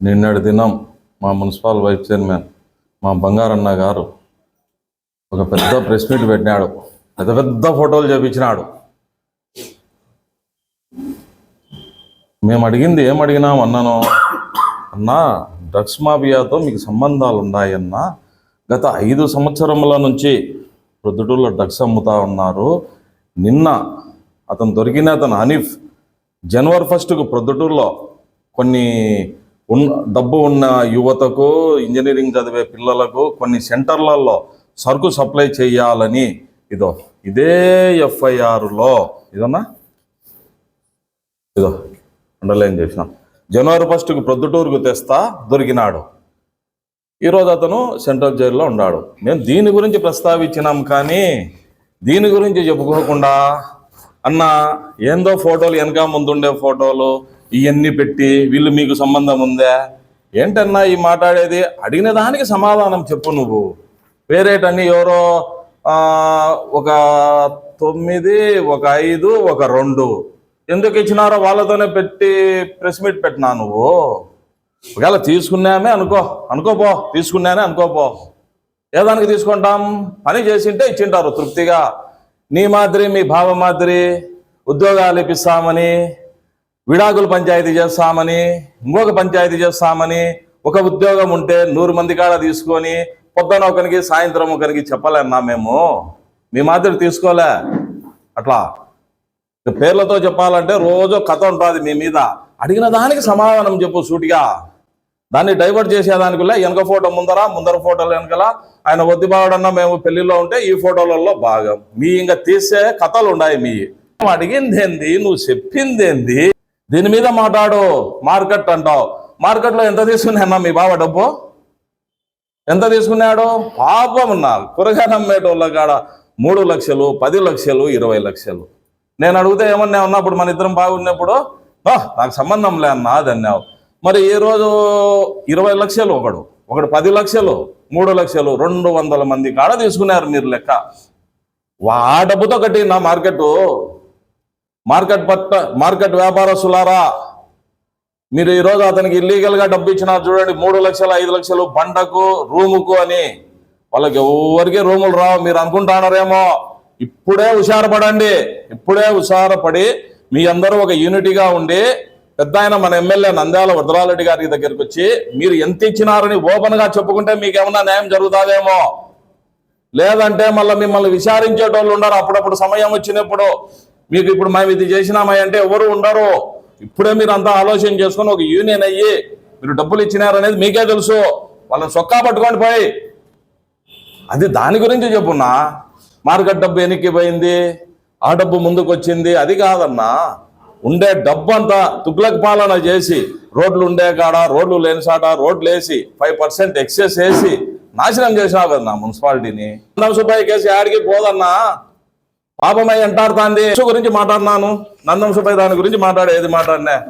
నిన్నటి దినం మా మున్సిపల్ వైస్ చైర్మన్ మా బంగారన్న గారు ఒక పెద్ద ప్రెస్ మీట్ పెట్టినాడు. పెద్ద పెద్ద ఫోటోలు చూపించినాడు. మేము అడిగింది ఏం అడిగినాం అన్నాను? అన్నా డ్రగ్స్ మాఫియాతో మీకు సంబంధాలు ఉన్నాయన్నా గత ఐదు సంవత్సరముల నుంచి ప్రొద్దుటూరులో డ్రగ్స్ అమ్ముతా ఉన్నారు. నిన్న అతను దొరికిన అతను హనీఫ్ జనవరి ఫస్ట్కు ప్రొద్దుటూరులో కొన్ని ఉన్న డబ్బు ఉన్న యువతకు ఇంజనీరింగ్ చదివే పిల్లలకు కొన్ని సెంటర్లలో సరుకు సప్లై చేయాలని ఇదో ఇదే ఎఫ్ఐఆర్లో ఇదన్నా? ఇదో అండర్లైన్ చేసిన. జనవరి ఫస్ట్కు ప్రొద్దుటూరుకు తెస్తా దొరికినాడు. ఈరోజు అతను సెంట్రల్ జైల్లో ఉన్నాడు. మేము దీని గురించి ప్రస్తావించినాం కానీ దీని గురించి చెప్పుకోకుండా అన్న ఏందో ఫోటోలు వెనక ముందుండే ఫోటోలు ఇవన్నీ పెట్టి వీళ్ళు మీకు సంబంధం ఉందా? ఏంటన్నా ఈ మాట్లాడేది? అడిగిన దానికి సమాధానం చెప్పు నువ్వు. వేరేటన్ని ఎవరో ఒక తొమ్మిది ఒక ఐదు ఒక రెండు. ఎందుకు ఇచ్చినారో వాళ్ళతోనే పెట్టి ప్రెస్ మీట్ పెట్టినా నువ్వు? ఒకవేళ తీసుకున్నామే అనుకో. అనుకోపో తీసుకున్నానే అనుకోపో ఏ దానికి తీసుకుంటాం? పని చేసింటే ఇచ్చింటారు తృప్తిగా. నీ మాదిరి మీ భావ మాదిరి ఉద్యోగాలు ఇప్పిస్తామని విడాకులు పంచాయతీ చేస్తామని ఇంకొక పంచాయతీ చేస్తామని ఒక ఉద్యోగం ఉంటే నూరు మంది కాడ తీసుకొని పొద్దున ఒకరికి సాయంత్రం ఒకరికి చెప్పలేన్నా మేము? మీ మాదిరి తీసుకోలే. అట్లా. పేర్లతో చెప్పాలంటే రోజు కథ ఉంటుంది మీ మీద. అడిగిన దానికి సమాధానం చెప్పు సూటిగా. దాన్ని డైవర్ట్ చేసేదానికి వెనక ఫోటో ముందర ముందర ఫోటోలు వెనకల. ఆయన వద్దు బావడన్నా మేము పెళ్ళిలో ఉంటే ఈ ఫోటోలలో భాగం. మీ ఇంకా తీసే కథలు ఉన్నాయి మీ. అడిగిందేంది? అడిగింది ఏంది నువ్వు చెప్పింది ఏంది దీని మీద మాట్లాడు. మార్కెట్ అంటావు. మార్కెట్లో ఎంత తీసుకున్నా మీ బావ డబ్బు? ఎంత తీసుకున్నాడు? పాపం నా కూరగాయలు అమ్మేటోళ్ళ కాడ మూడు లక్షలు పది లక్షలు ఇరవై లక్షలు. నేను అడిగితే ఏమన్నా ఉన్నప్పుడు మన ఇద్దరం బాగున్నప్పుడు నాకు సంబంధం లే అన్నా అది అన్నావు. మరి ఈ రోజు? ఇరవై లక్షలు ఒకడు. ఒకడు పది లక్షలు మూడు లక్షలు రెండు వందల మంది కాడ తీసుకున్నారు మీరు లెక్క. వా ఆ డబ్బుతో కట్టి నా మార్కెట్. మార్కెట్ పట్ట మార్కెట్ వ్యాపారస్తులారా మీరు ఈరోజు అతనికి ఇల్లీగల్గా డబ్బు ఇచ్చినారు చూడండి మూడు లక్షలు ఐదు లక్షలు బండకు రూముకు అని. వాళ్ళకి ఎవరికి రూములు రావు మీరు అనుకుంటున్నారేమో ఇప్పుడే హుషారపడండి ఇప్పుడే హుషారపడి మీ అందరూ ఒక యూనిటీగా ఉండి పెద్ద ఆయన మన ఎమ్మెల్యే నంద్యాల వరదరారెడ్డి గారి దగ్గరికి వచ్చి మీరు ఎంత ఇచ్చినారని ఓపెన్గా చెప్పుకుంటే మీకేమన్నా న్యాయం జరుగుతుందేమో. లేదంటే మళ్ళీ మిమ్మల్ని విచారించేటోళ్ళు ఉండరు అప్పుడప్పుడు సమయం వచ్చినప్పుడు. మీకు ఇప్పుడు మేము ఇది చేసినామా అంటే ఎవరు ఉండరు. ఇప్పుడే మీరు అంతా ఆలోచన చేసుకొని ఒక యూనియన్ అయ్యి మీరు డబ్బులు ఇచ్చినారనేది మీకే తెలుసు. వాళ్ళని సొక్కా పట్టుకోండి పోయి. అది దాని గురించి చెప్పున్నా. మార్కెట్ డబ్బు వెనక్కి పోయింది ఆ డబ్బు ముందుకు వచ్చింది అది కాదన్నా. ఉండే డబ్బు అంతా తుగ్లక్ పాలన చేసి రోడ్లు ఉండే కాడ రోడ్లు లేని సాట రోడ్లు వేసి ఫైవ్ పర్సెంట్ ఎక్సెస్ వేసి నాశనం చేసినావు కదన్నా మున్సిపాలిటీని. నందం సుబ్బయ్య కేసు యాడికి పోదన్నా. పాపమై అంటారుతాంది గురించి మాట్లాడినాను. నందం సుబ్బయ్య దాని గురించి మాట్లాడేది మాట్లాడినా?